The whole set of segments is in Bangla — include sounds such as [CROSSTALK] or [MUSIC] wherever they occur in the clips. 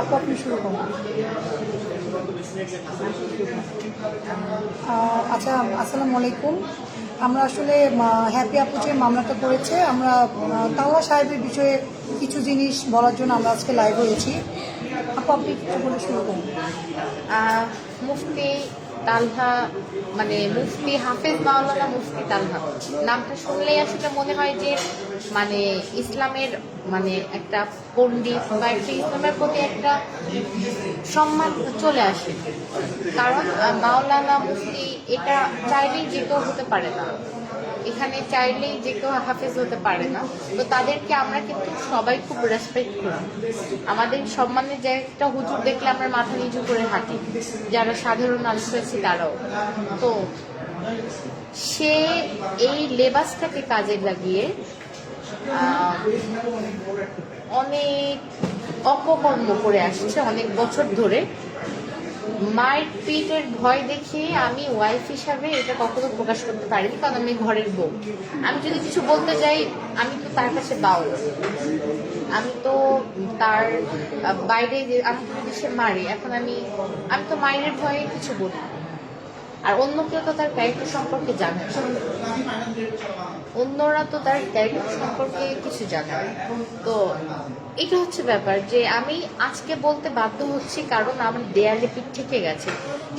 আপু, আপনি শুরু করুন। আচ্ছা আসসালামু আলাইকুম। আমরা আসলে হ্যাপি আপু যে মামলাটা করেছে, আমরা তাওয়া সাহেবের বিষয়ে কিছু জিনিস বলার জন্য আমরা আজকে লাইভ হয়েছি। আপু, আপনি বলে শুরু করুন। মুফতি তালহা মানে মুফতি হাফেজ মাওলানা মুফতি তালহা। নামটা শুনলেই আসলে মনে হয় যে মানে ইসলামের মানে একটা পণ্ডিত বা একটা ইসলামের প্রতি একটা সম্মান চলে আসে। কারণ মাওলানা মুফতি এটা চাইলেই যে কেউ হতে পারে না। এখানে চাইলেই যে কেউ হাফেজ হতে পারে না। তো তাদেরকে আমরা কিন্তু সবাই খুব রেসপেক্ট করি। আমাদের সম্মানের জায়গাটা হুজুর দেখলে আমরা মাথা নিচু করে হাঁটি, যারা সাধারণ মানুষ আছি তারাও। তো সে এই লেবাসটাকে কাজে লাগিয়ে অনেক অপকর্ম করে আসছে অনেক বছর ধরে। মায়ের পিটের ভয় দেখে আমি ওয়াইফ হিসাবে এটা কখনো প্রকাশ করতে পারিনি, কারণ আমি ঘরের বউ আমি যদি কিছু বলতে যাই, আমি তো তার কাছে বাউল আমি তো তার বাইরে আমি যদি সে মারি, এখন আমি আমি তো মায়ের ভয়ে কিছু বলি। আর অন্য কেউ তো তার ক্যারেক্টার সম্পর্কে জানে। অন্যরা তো তার ক্যারেক্টার সম্পর্কে কিছু জানে। তো এটা হচ্ছে ব্যাপার যে আমি আজকে বলতে বাধ্য হচ্ছি কারণ আমার দেয়ালে পিঠ থেকে গেছে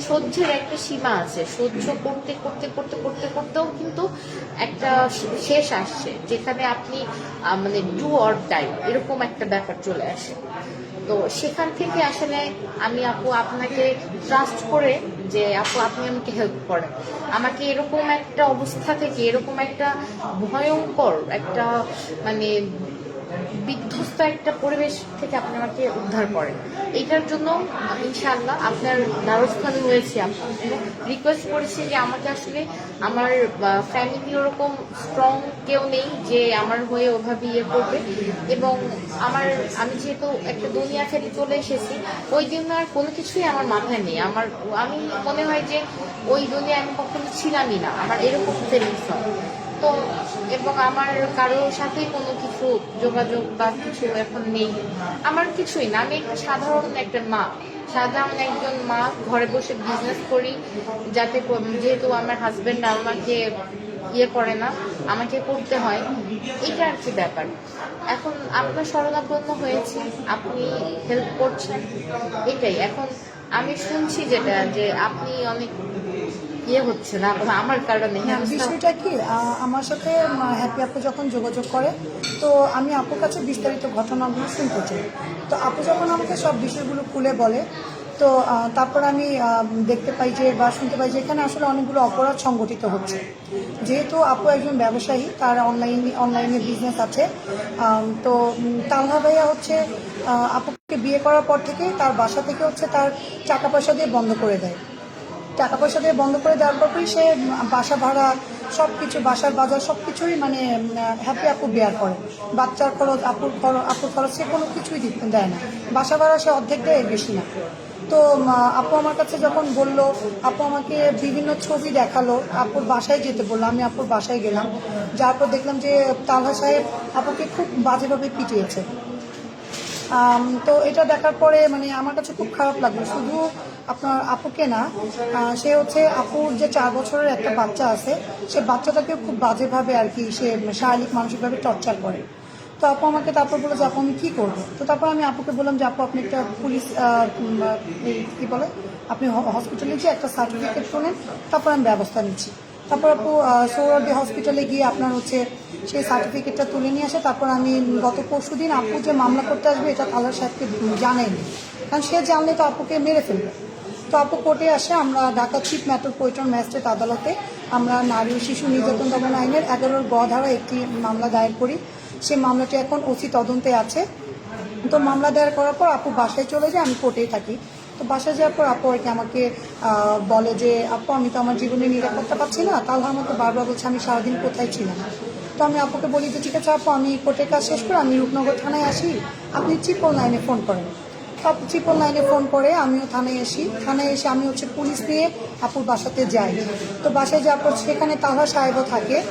সহ্যের একটা সীমা আছে সহ্য করতে করতে করতে করতে, করতেও কিন্তু একটা শেষ আসছে যেখানে আপনি মানে ডু অর ডাই এরকম একটা ব্যাপার চলে আসে তো সেখান থেকে আসলে আমি আপু আপনাকে ট্রাস্ট করে যে, আপু, আপনি আমাকে হেল্প করেন। আমাকে এরকম একটা অবস্থা থেকে, এরকম একটা ভয়ঙ্কর একটা মানে বিধ্বস্ত একটা পরিবেশ থেকে আপনি আমাকে উদ্ধার করেন। এইটার জন্য ইনশাআল্লাহ আপনার দ্বারস্থ আমি হয়েছি রিকোয়েস্ট করেছি যে আমাকে আসলে আমার ফ্যামিলি ওরকম স্ট্রং কেউ নেই যে আমার হয়ে ওভাবে ইয়ে করবে। এবং আমার, আমি যেহেতু একটা দুনিয়া থেকে চলে এসেছি, ওই দিন আর কোনো কিছুই আমার মাথায় নেই। আমার, আমি মনে হয় যে ওই দুনিয়া আমি কখনো ছিলামই না। আমার এরকম ফিলিংস হয়। তো এবং আমার কারোর সাথে কোনো কিছু যোগাযোগ বা কিছু এখন নেই। আমার কিছুই না। আমি সাধারণ একটা মা। সাধারণ একজন মা, ঘরে বসে বিজনেস করি, যাতে যেহেতু আমার হাজবেন্ড আমাকে ইয়ে করে না, আমাকে করতে হয়। এটা আর কি ব্যাপার। এখন আপনার শরণাপন্ন হয়েছে। আপনি হেল্প করছেন। এটাই। এখন আমি শুনছি যেটা, যে আপনি অনেক ইয়ে হচ্ছে না আমার কারণে হ্যাঁ, বিষয়টা কি আমার সাথে হ্যাপি আপু যখন যোগাযোগ করে তো আমি আপুর কাছে বিস্তারিত ঘটনাগুলো শুনতে চাই। তো আপু যখন আমাকে সব বিষয়গুলো খুলে বলে তো তারপর আমি দেখতে পাই যে বা শুনতে পাই যে এখানে আসলে অনেকগুলো অপরাধ সংগঠিত হচ্ছে। যেহেতু আপু একজন ব্যবসায়ী তার অনলাইন অনলাইনে বিজনেস আছে তো তালহা ভাইয়া হচ্ছে আপুকে বিয়ে করার পর থেকে তার বাসা থেকে হচ্ছে তার টাকা পয়সা দিয়ে বন্ধ করে দেয়। টাকা পয়সা দিয়ে বন্ধ করে দেওয়ার পরই সে বাসা ভাড়া সব কিছু বাসার বাজার সব কিছুই মানে হ্যাপি আপু বেয়ার করে। বাচ্চার খরচ, আপুর খরচ আপুর খরচ, সে কোনো কিছুই দেয় না। বাসা ভাড়া সে অর্ধেক দেয় বেশি না। তো আপু আমার কাছে যখন বলল, আপু আমাকে বিভিন্ন ছবি দেখাল, আপুর বাসায় যেতে বলল, আমি আপুর বাসায় গেলাম। যার পর দেখলাম যে, তালহা সাহেব আপুকে খুব বাজেভাবে পিটিয়েছে। তো এটা দেখার পরে মানে আমার কাছে খুব খারাপ লাগল। শুধু আপনার আপুকে না সে হচ্ছে আপুর যে চার বছরের একটা বাচ্চা আছে, সে বাচ্চাটাকে খুব বাজেভাবে আর কি সে শারীরিক, মানসিকভাবে টর্চার করে। তো আপু আমাকে তারপর বলে যে, আপু, আমি কী করব? তো তারপর আমি আপুকে বললাম যে, আপু, আপনি একটা পুলিশ কী বলে, আপনি হসপিটালে গিয়ে একটা সার্টিফিকেট শোনেন তারপর আমি ব্যবস্থা নিচ্ছি। তারপর আপু সৌরভী হসপিটালে গিয়ে আপনার হচ্ছে সেই সার্টিফিকেটটা তুলে নিয়ে আসে। তারপর আমি গত পরশু দিন আপু যে মামলা করতে আসবে, এটা তালার সাহেবকে জানাইনি। কারণ সে জানলে তো আপুকে মেরে ফেলবে। তো আপু কোর্টে আসে, আমরা ঢাকা চিফ মেট্রোপলিটন ম্যাজিস্ট্রেট আদালতে আমরা নারী ও শিশু নির্যাতন দমন আইনের এগারোর গ ধারা একটি মামলা দায়ের করি। সেই মামলাটি এখন ওসি তদন্তে আছে। তো মামলা দায়ের করার পর আপু বাসায় চলে যায়, আমি কোর্টেই থাকি। তো বাসায় যাওয়ার পর আপু আর কি আমাকে বলে যে, আপু, আমি তো আমার জীবনে নিরাপত্তা পাচ্ছি না। তাহলে আমাকে বারবার বলছে আমি সারাদিন কোথায় ছিলাম? তো আমি আপুকে বলি যে, ঠিক আছে আপু, আমি কোর্টের কাজ শেষ করে আমি রূপনগর থানায় আসি। আপনি চিপল লাইনে ফোন করেন? আপু চিপল ফোন করে, আমিও থানায় আসি থানায় এসে আমি হচ্ছে পুলিশ নিয়ে আপুর বাসাতে যাই। তো বাসায় যাওয়ার পর সেখানে তাহা সাহেবও থাকে।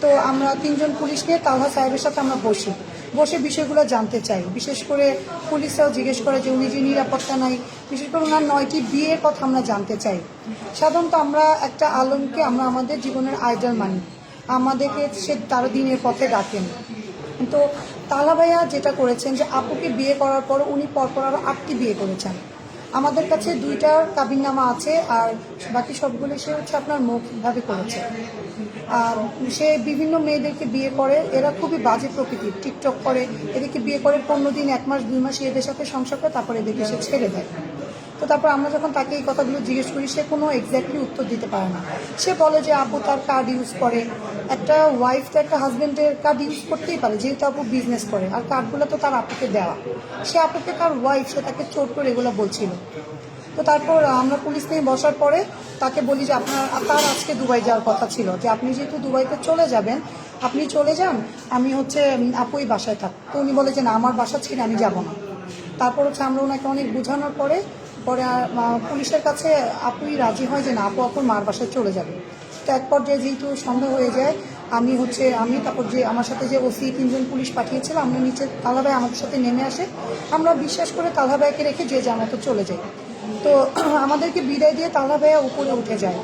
তো আমরা তিনজন পুলিশ নিয়ে তালহা সাহেবের সাথে আমরা বসি। বসে বিষয়গুলো জানতে চাই। বিশেষ করে পুলিশরাও জিজ্ঞেস করে যে উনি যে নিরাপত্তা নাই, বিশেষ করে ওনার নয়টি বিয়ের কথা আমরা জানতে চাই। সাধারণত আমরা একটা আলমকে আমরা আমাদের জীবনের আইডল মানি। আমাদেরকে সে তার দিনের পথে ডাকেন। তো তালা ভাইয়া যেটা করেছেন যে আপুকে বিয়ে করার পর উনি পরপর আরও আটটি বিয়ে করেছেন। আমাদের কাছে দুইটার কাবিননামা আছে আর বাকি সবগুলো সে হচ্ছে আপনার মৌখিকভাবে করেছে। আর সে বিভিন্ন মেয়েদেরকে বিয়ে করে, এরা খুবই বাজে প্রকৃতির টিকটক করে, এদেরকে বিয়ে করে পনেরো দিন, এক মাস, দুই মাস এদের সাথে সংসার করে তারপরে এদেরকে সে ছেড়ে দেয়। তো তারপর আমরা যখন তাকে এই কথাগুলো জিজ্ঞেস করি, সে কোনো এক্স্যাক্টলি উত্তর দিতে পারে না। সে বলে যে, আপু, তার কার্ড ইউজ করে। একটা ওয়াইফ তো একটা হাজবেন্ডের কার্ড ইউজ করতেই পারে, যেহেতু আপু বিজনেস করে, আর কার্ডগুলো তো তার আপুকে দেওয়া। সে আপুকে তার ওয়াইফ সে তাকে চোট করে এগুলো বলছিল। তো তারপর আমরা পুলিশ নিয়ে বসার পরে তাকে বলি যে, আপনার, তার আজকে দুবাই যাওয়ার কথা ছিল। যে, আপনি যেহেতু দুবাইতে চলে যাবেন, আপনি চলে যান, আমি হচ্ছে আপুই বাসায় থাক। তো উনি বলে যে, না, আমার বাসা ছেড়ে আমি যাব না। তারপর হচ্ছে আমরা ওনাকে অনেক বোঝানোর পরে পরে পুলিশের কাছে আপুই রাজি হয় যে না, আপু আপুর মার বাসায় চলে যাবে। তো এক পর্যায়ে যেহেতু সন্দেহ হয়ে যায়, আমি হচ্ছে, আমি তারপর যে আমার সাথে যে ওসি তিনজন পুলিশ পাঠিয়েছিল আমরা নিচে তালাভাই আমাদের সাথে নেমে আসে। আমরা বিশ্বাস করে তালাভাইকে রেখে যে যার মতো চলে যাই তো [CLEARS THROAT] আমাদেরকে বিদায় দিয়ে তালা ভাইয়া উপরে উঠে যায়।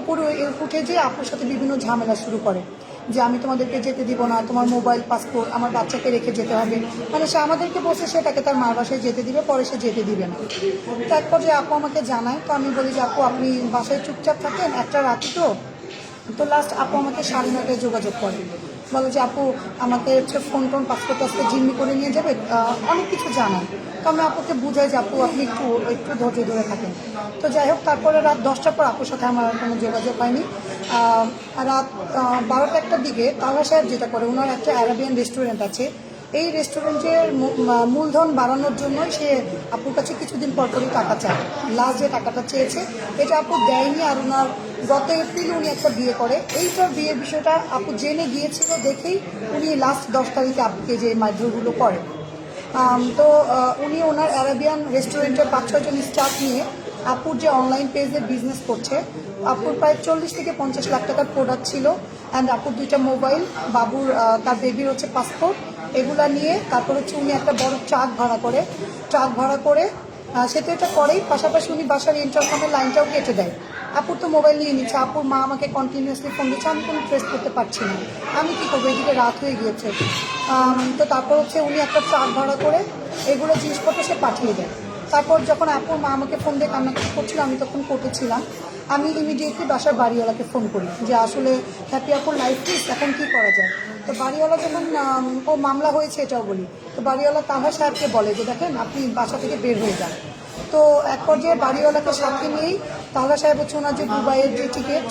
উপরে উঠে যেয়ে আপুর সাথে বিভিন্ন ঝামেলা শুরু করে। যে আমি তোমাদেরকে যেতে দিব না, তোমার মোবাইল পাসপোর্ট আমার বাচ্চাকে রেখে যেতে হবে। মানে সে আমাদেরকে বলছে সেটাকে তার মার বাসায় যেতে দিবে, পরে সে যেতে দিবে না। তো এক পর্যায়ে আপু আমাকে জানায়, তো আমি বলি যে, আপু, আপনি বাসায় চুপচাপ থাকেন, একটা রাতে তো? তো লাস্ট আপু আমাকে সাড়ে নটায় যোগাযোগ করে। বলে যে, আপু, আমাকে হচ্ছে ফোন টোন পাসপোর্ট টাসপোর্ট জিম্মি করে নিয়ে যাবে? অনেক কিছু জানায়। তো আমি আপুকে বুঝাই যে আপু, আপনি একটু একটু ধৈর্য ধরে থাকেন। তো যাই হোক, তারপরে রাত দশটার পর আপুর সাথে আমার কোনো যোগাযোগ হয়নি। রাত বারোটা একটার দিকে তালা সাহেব যেটা করে ওনার একটা অ্যারাবিয়ান রেস্টুরেন্ট আছে। এই রেস্টুরেন্টের মূলধন বাড়ানোর জন্য সে আপুর কাছে কিছুদিন পর পরই টাকা চায়। লাস্ট যে টাকাটা চেয়েছে, এটা আপু দেয়নি আর ওনার গত এপ্রিল উনি একটা বিয়ে করে। এইটার বিয়ের বিষয়টা আপু জেনে গিয়েছিল দেখেই উনি লাস্ট দশ তারিখে আপুকে যে মারধরগুলো করে। তো উনি ওনার অ্যারাবিয়ান রেস্টুরেন্টের পাঁচ ছয়জন স্টাফ নিয়ে আপুর যে অনলাইন পেজে বিজনেস করছে, আপুর প্রায় চল্লিশ থেকে পঞ্চাশ লাখ টাকার প্রোডাক্ট ছিল অ্যান্ড আপুর দুইটা মোবাইল বাবুর তার বেবির হচ্ছে পাসপোর্ট এগুলা নিয়ে তারপর হচ্ছে উনি একটা বড় ট্রাক ভাড়া করে ট্রাক ভাড়া করে সে তো এটা করেই, পাশাপাশি উনি বাসার ইন্টারকমের লাইনটাও কেটে দেয়। আপুর তো মোবাইল নিয়ে নিচ্ছে। আপুর মা আমাকে কন্টিনিউয়াসলি ফোন দিচ্ছে। আমি কোনো ট্রেস করতে পারছি না। আমি কী করব? এদিকে রাত হয়ে গিয়েছে। তো তারপর হচ্ছে উনি একটা ট্রাক ভাড়া করে এগুলো জিনিসপত্র সে পাঠিয়ে দেয়। তারপর যখন আপুর মা আমাকে ফোন দিয়ে কান্নাকাটি করছিল, আমি তখন কোর্টে ছিলাম। আমি ইমিডিয়েটলি বাসার বাড়িওয়ালাকে ফোন করি যে, আসলে হ্যাপি আপুর লাইফ প্লিজ এখন কী করা যায়? তো বাড়িওয়ালা যখন ও মামলা হয়েছে এটাও বলি। তো বাড়িওয়ালা তাহা সাহেবকে বলে যে, দেখেন, আপনি বাসা থেকে বের হয়ে যান। তো এক পর্যায়ে বাড়িওয়ালাকে সাথে নিয়েই তাহলা সাহেব হচ্ছে ওনার যে দুবাইয়ের যে টিকিট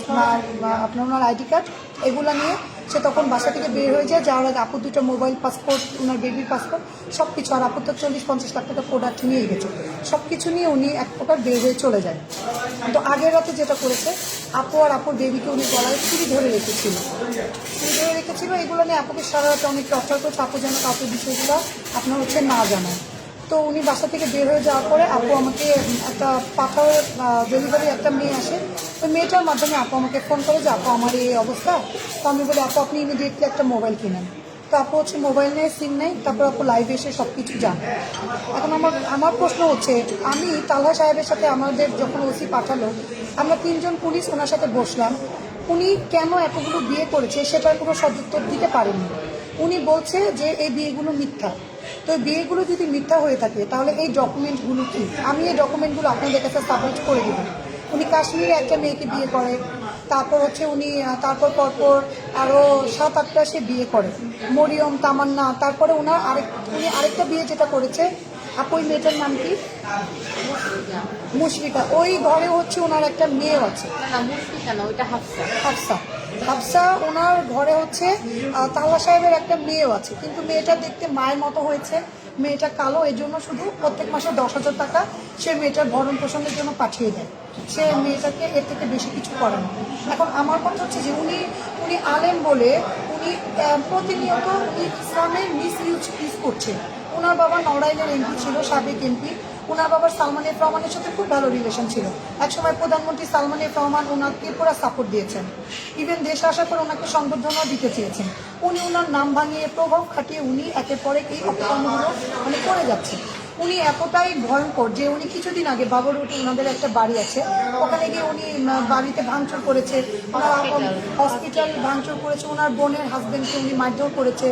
আপনার ওনার আইডি কার্ড এগুলো নিয়ে সে তখন বাসা থেকে বের হয়ে যায়, যাওয়ার আগে আপুর দুটো মোবাইল পাসপোর্ট ওনার বেবির পাসপোর্ট সব কিছু আর আপুর তো চল্লিশ, পঞ্চাশ লাখ টাকা প্রোডাক্ট নিয়ে গেছে। সব কিছু নিয়ে উনি এক প্রকার বের হয়ে চলে যায়। তো আগের রাতে যেটা করেছে, আপু আর আপুর বেবিকে উনি গলায় চুরি ধরে রেখেছিল। চুরি ধরে রেখেছিল, এগুলো নিয়ে আপুকে সারা রাতে অনেক টর্চার করছে, আপু যেন কাউকে বিষয়গুলো আপনার হচ্ছে না জানায়। তো উনি বাসা থেকে বের হয়ে যাওয়ার পরে আপু আমাকে একটা পাঠাও ডেলিভারি একটা মেয়ে আসে। ওই মেয়েটার মাধ্যমে আপু আমাকে ফোন করে যে, আপু, আমার এই অবস্থা। তো আমি বলি, আপু, আপনি ইমিডিয়েটলি একটা মোবাইল কিনেন। তো আপু হচ্ছে মোবাইল নেই সিম নেই তারপর আপু লাইভে এসে সব কিছু জানে। এখন আমার আমার প্রশ্ন হচ্ছে, আমি তালহা সাহেবের সাথে আমাদের যখন ওসি পাঠালো, আমরা তিনজন পুলিশ ওনার সাথে বসলাম। উনি কেন এতগুলো বিয়ে করেছে, সেটার কোনো সদুত্তর দিতে পারেননি। উনি বলছে যে এই বিয়েগুলো মিথ্যা। তো বিয়েগুলো যদি মিথ্যা হয়ে থাকে তাহলে এই ডকুমেন্টগুলো কি? আমি এই ডকুমেন্টগুলো আপনাদের কাছে সাবমিট করে দেবো। উনি কাশ্মীরে একটা মেয়েকে বিয়ে করে তারপর হচ্ছে উনি তারপর পরপর আরও সাত আটটা সে বিয়ে করে। মরিয়ম তামান্না তারপরে ওনার আরেক উনি আরেকটা বিয়ে যেটা করেছে ওই মেয়েটার নাম কি? মুশরিকা ওই ঘরে হচ্ছে ওনার একটা মেয়ে আছে। না না মুশফিকা না ওইটা হাফসা। হাফসা। হাফসা ওনার ঘরে হচ্ছে তাহলা সাহেবের একটা মেয়েও আছে। কিন্তু মেয়েটা দেখতে মায়ের মতো হয়েছে। মেয়েটা কালো, এই জন্য শুধু প্রত্যেক মাসে দশ হাজার টাকা সে মেয়েটার ভরণ পোষণের জন্য পাঠিয়ে দেয়। সে মেয়েটাকে এর থেকে বেশি কিছু করে না। এখন আমার কথা হচ্ছে যে উনি উনি আলেম বলে উনি প্রতিনিয়ত উনি ইসলামের মিস ইউজ ইউজ করছেন। ওনার বাবা নড়াইলের এমপি ছিল, সাবেক এমপি। ওনার বাবার সালমান এফ রহমানের সাথে খুব ভালো রিলেশন ছিল। একসময় প্রধানমন্ত্রী সালমান এফ রহমান ওনাকে পুরো সাপোর্ট দিয়েছেন। ইভেন দেশে আসার পর ওনাকে সংবর্ধনাও দিতে চেয়েছেন। উনি ওনার নাম ভাঙিয়ে, প্রভাব খাটিয়ে উনি একের পরে এই অপকর্মগুলো মানে করে যাচ্ছেন। উনি এতটাই ভয়ঙ্কর যে উনি কিছুদিন আগে বাবর উঠে ওনাদের একটা বাড়ি আছে। ওখানে গিয়ে উনি বাড়িতে ভাঙচুর করেছে। ওনার হসপিটাল ভাঙচুর করেছে। ওনার বোনের হাজবেন্ডকে উনি মারধর করেছে।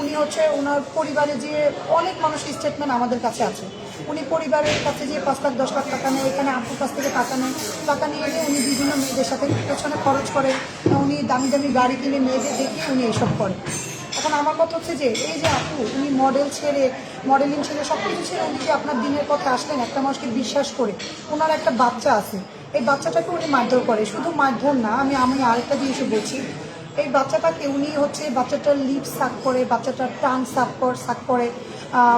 উনি হচ্ছে ওনার পরিবারে যে অনেক মানুষের স্টেটমেন্ট আমাদের কাছে আছে। উনি পরিবারের কাছে যে পাঁচ লাখ, দশ লাখ টাকা নেয়, এখানে আপুর কাছ থেকে টাকা নেয়, টাকা নিয়ে এনে উনি বিভিন্ন মেয়েদের সাথে পেছনে খরচ করে উনি দামি দামি গাড়ি কিনে মেয়েদের দেখিয়ে উনি এইসব করে এখন আমার কথা হচ্ছে যে, এই যে আপু, উনি মডেল ছেড়ে মডেলিং ছেড়ে সব কিছু ছেড়ে উনি যে আপনার দিনের পথে আসলেন, একটা মানুষকে বিশ্বাস করে ওনার একটা বাচ্চা আছে। এই বাচ্চাটাকে উনি মারধর করে। শুধু মারধর না, আমি আমি আরেকটা জিনিসও বলছি। এই বাচ্চাটাকে উনি হচ্ছে বাচ্চাটার লিপ সাক করে, বাচ্চাটার টাং সাক কর সাক করে।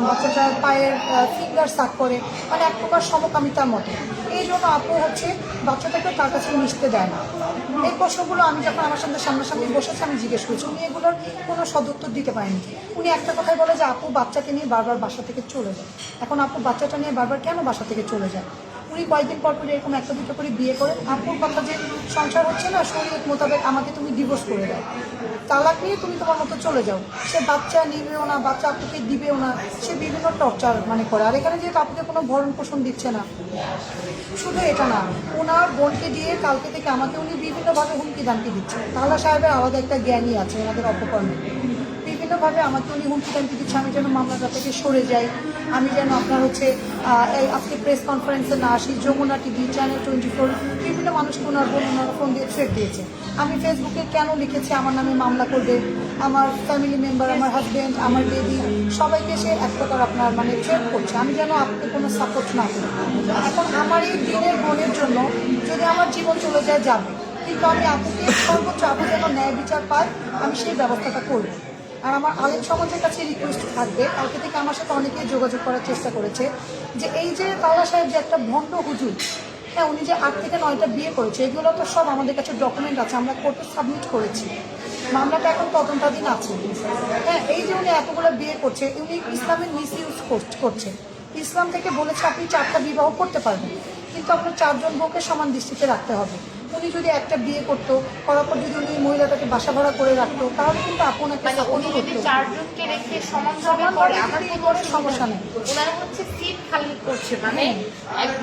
বাচ্চাটার পায়ের ফিঙ্গার সাক করে মানে এক প্রকার সমকামিতার মতো। এই জন্য আপু হচ্ছে বাচ্চাটাকে তার কাছে মিশতে দেয় না। এই প্রশ্নগুলো আমি যখন আমার সামনে সামনাসামনি বসেছি, আমি জিজ্ঞেস করছি, উনি এগুলোর কোনো সদুত্তর দিতে পারেনি উনি একটা কথাই বলে যে, আপু, বাচ্চাকে নিয়ে বারবার বাসা থেকে চলে যায়। এখন আপু বাচ্চাটা নিয়ে বারবার কেন বাসা থেকে চলে যায়? উনি কয়েকদিন পর পর এরকম একটা দুটো করে বিয়ে করে, আপুর কথা যে সংসার হচ্ছে না শরীর মোতাবেক আমাকে তুমি ডিভোর্স করে দাও। তালাক নিয়ে তুমি তোমার মতো চলে যাও। সে বাচ্চা নিবেও না, বাচ্চা আপুকে দিবেও না, সে বিভিন্ন টর্চার মানে করে। আর এখানে যেহেতু আপুকে কোনো ভরণ পোষণ দিচ্ছে না, শুধু এটা না, ওনার বোনকে দিয়ে কালকে থেকে আমাকে উনি বিভিন্নভাবে হুমকি দামকি দিচ্ছে তালা সাহেবের আলাদা একটা জ্ঞানই আছে, ওনাদের অপকর্মে। বিভিন্নভাবে আমাকে উনি হুমকি দামকি দিচ্ছে আমি যেন মামলাটা থেকে সরে যাই, আমি যেন আপনার হচ্ছে এই আজকে প্রেস কনফারেন্সে না আসি, Jamuna TV channel twenty four বিভিন্ন মানুষকে ওনার বোন, ওনার ফোন দিয়ে থ্রেট দিয়েছে। আমি ফেসবুকে কেন লিখেছি আমার নামে মামলা করবে? আমার ফ্যামিলি মেম্বার আমার হাজব্যান্ড আমার বেবি সবাইকে সে এক প্রকার আপনার মানে থ্রেট করছে। আমি যেন আপনাকে কোনো সাপোর্ট না করি। এখন আমার এই দিনের বোনের জন্য যদি আমার জীবন চলে যায়, যাবে। কিন্তু আমি আপুকে সর্বোচ্চ আপু যেন ন্যায় বিচার পায়, আমি সেই ব্যবস্থাটা করব। আর আমার আলেম সমাজের কাছে রিকোয়েস্ট থাকবে। কালকে থেকে আমার সাথে অনেকেই যোগাযোগ করার চেষ্টা করেছে যে এই যে তালা সাহেব যে একটা ভণ্ড হুজুর হ্যাঁ উনি যে আট থেকে নয়টা বিয়ে করেছে, এগুলো তো সব আমাদের কাছে ডকুমেন্ট আছে, আমরা কোর্টে সাবমিট করেছি। মামলাটা এখন তদন্তাধীন আছে। হ্যাঁ এই যে উনি এতগুলো বিয়ে করছে, উনি ইসলামের মিস ইউজ করছে। ইসলাম থেকে বলেছে আপনি চারটা বিবাহ করতে পারবেন, কিন্তু আপনার চারজন বউকে সমান দৃষ্টিতে রাখতে হবে। উনি যদি একটা বিয়ে করতো করার পর যদি উনি মহিলাটাকে বাসা ভাড়া করে রাখতো তাহলে কিন্তু আপন একটা মানে উনি যদি চারজনকে রেখে করে আমার করে সমস্যা নেই। ওনারা হচ্ছে সিট খালি করছে মানে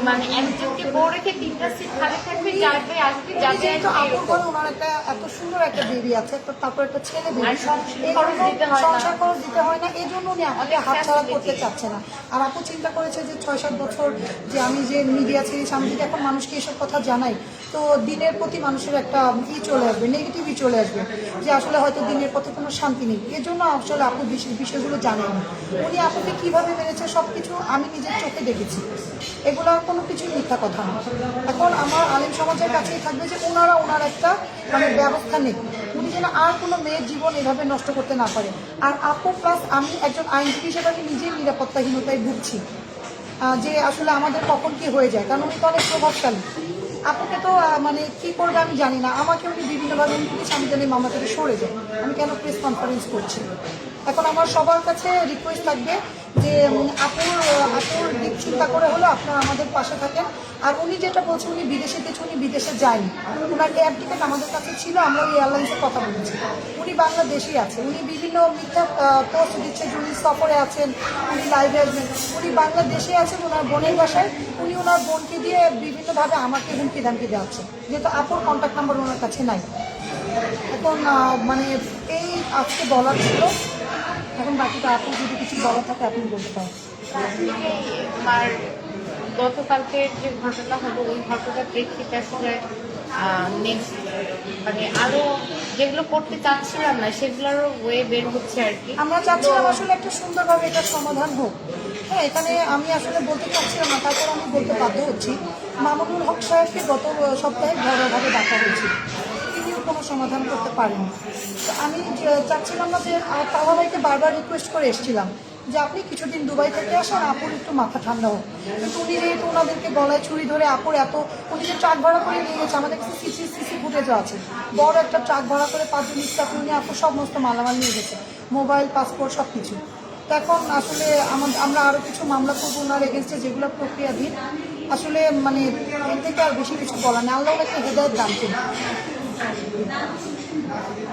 মানে একজনকে বউ রেখে তিনটা সিট খালি থাকবে যাবে আসবে যাবে আপুর। ঘরে ওনার একটা এত সুন্দর একটা বেবি আছে তো তারপর একটা ছেলে বেবি আর সংসার খরচ দিতে হয় না। সংসার খরচ দিতে হয় না এই জন্য উনি আমাকে হাত ছাড়া করতে চাচ্ছে না আর আপু চিন্তা করেছে যে ছয় সাত বছর যে আমি যে মিডিয়া ছেড়েছি আমি যদি এখন মানুষকে এসব কথা জানাই তো দিনের প্রতি মানুষের একটা ই চলে আসবে নেগেটিভই চলে আসবে যে আসলে হয়তো দিনের পথে কোনো শান্তি নেই। এর জন্য আসলে আপু বিষ- বিষয়গুলো জানেন উনি আপুকে কীভাবে মেরেছে সব কিছু আমি নিজের চোখে দেখেছি। এগুলো কোনো কিছুই মিথ্যা কথা না। এখন আমার আলেম সমাজের কাছেই থাকবে যে ওনারা ওনার একটা মানে ব্যবস্থা নেই। উনি যেন আর কোনো মেয়ের জীবন এভাবে নষ্ট করতে না পারে। আর আপু প্লাস আমি একজন আইনজীবী হিসেবে আমি নিজেই নিরাপত্তাহীনতায় ভুগছি। যে আসলে আমাদের কখন কি হয়ে যায়? কারণ উনি তো অনেক প্রভাবশালী। আপুকে তো মানে কি করবে আমি জানি না। আমাকে উনি বিভিন্নভাবে আমি জানি মামা থেকে সরে যায় আমি কেন প্রেস কনফারেন্স করছি? এখন আমার সবার কাছে রিকোয়েস্ট থাকবে যে আপুর আপুর দিক চিন্তা করে হলো আপনারা আমাদের পাশে থাকেন। আর উনি যেটা বলছেন, উনি বিদেশে গেছে উনি বিদেশে যায়নি। ওনার এয়ার টিকিট আমাদের কাছে ছিল, আমরা ওই এয়ারলাইন্সের কথা বলেছি। উনি বাংলাদেশেই আছে, উনি বিভিন্ন মিথ্যা পোস্ট দিচ্ছে উনি সফরে আছেন, উনি লাইভে আসবেন উনি বাংলাদেশে আছেন ওনার বোনের বাসায়, উনি ওনার বোনকে দিয়ে বিভিন্নভাবে আমাকে হুমকি দামকি দেওয়াচ্ছে। যেহেতু আপুর কন্ট্যাক্ট নাম্বার ওনার কাছে নাই। এখন মানে এই আজকে বলার ছিল। এখন বাকিটা আপনি যদি কিছু বলার থাকে আপনি বলতে পারেন। আমার গতকালকে যে ঘটনা হলো ওই ঘটনার প্রেক্ষিতে আসলে নেক্সট মানে আরও যেগুলো করতে চাচ্ছিলাম না সেগুলোরও ওয়ে বের হচ্ছে আর কি। আমরা চাচ্ছিলাম আসলে একটা সুন্দরভাবে এটার সমাধান হোক। হ্যাঁ এখানে আমি আসলে বলতে চাচ্ছিলাম না তারপর আমি বলতে বাধ্য হচ্ছি। মামুনুল হক সাহেবকে গত সপ্তাহে ঘরোয়াভাবে ডাকা হয়েছিল। কোনো সমাধান করতে পারেনি। তো আমি চাচ্ছিলাম না যে ভাইকে বারবার রিকোয়েস্ট করে এসেছিলাম যে আপনি কিছুদিন দুবাই থেকে আসেন, আপুর একটু মাথা ঠান্ডা হোক। কিন্তু উনি যেহেতু ওনাদেরকে গলায় ছুরি ধরে আপুর এত, উনি যে ট্রাক ভাড়া করে নিয়ে গেছে, আমাদের কাছে সিসি সিসি ফুটেজও আছে। বড় একটা ট্রাক ভাড়া করে পাঁচজন স্টাফ উনি আপুর সমস্ত মালামাল নিয়ে গেছে, মোবাইল পাসপোর্ট সব কিছু তো এখন আসলে আমরা আরও কিছু মামলা করব ওনার এগেনস্টে যেগুলো প্রক্রিয়াধীন। আসলে মানে এর থেকে আর বেশি কিছু বলা নেই আল্লাহ একটা হেদায়ত দান করুন